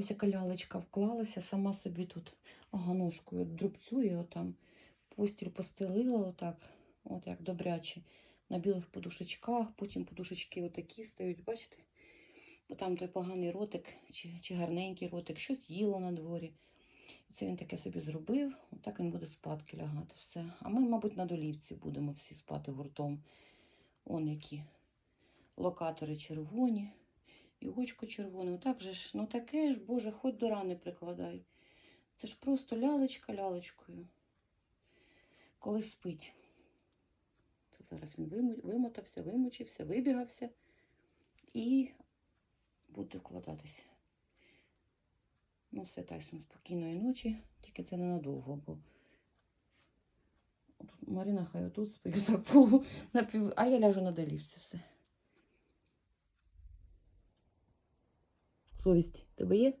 Ось яка лялечка вклалася, сама собі тут ага, ножкою друбцює отам. Постіль постелила отак, от як добряче, на білих подушечках, потім подушечки отакі стають, бачите? Бо там той поганий ротик чи, чи гарненький ротик, щось їло на дворі. Це він таке собі зробив, отак він буде спадки лягати. Все. А ми, мабуть, на долівці будемо всі спати гуртом. Он які локатори червоні, і очко червоне. Отак же ж, ну таке ж, Боже, хоч до рани прикладай. Це ж просто лялечка лялечкою. Коли спить. Це зараз він вимотався, вимучився, вибігався і буде вкладатися. Ну, все, Тайсон, спокійної ночі, тільки це ненадовго, бо Марина хай отут спить, так полу а я ляжу на долівці все. Совість тебе є?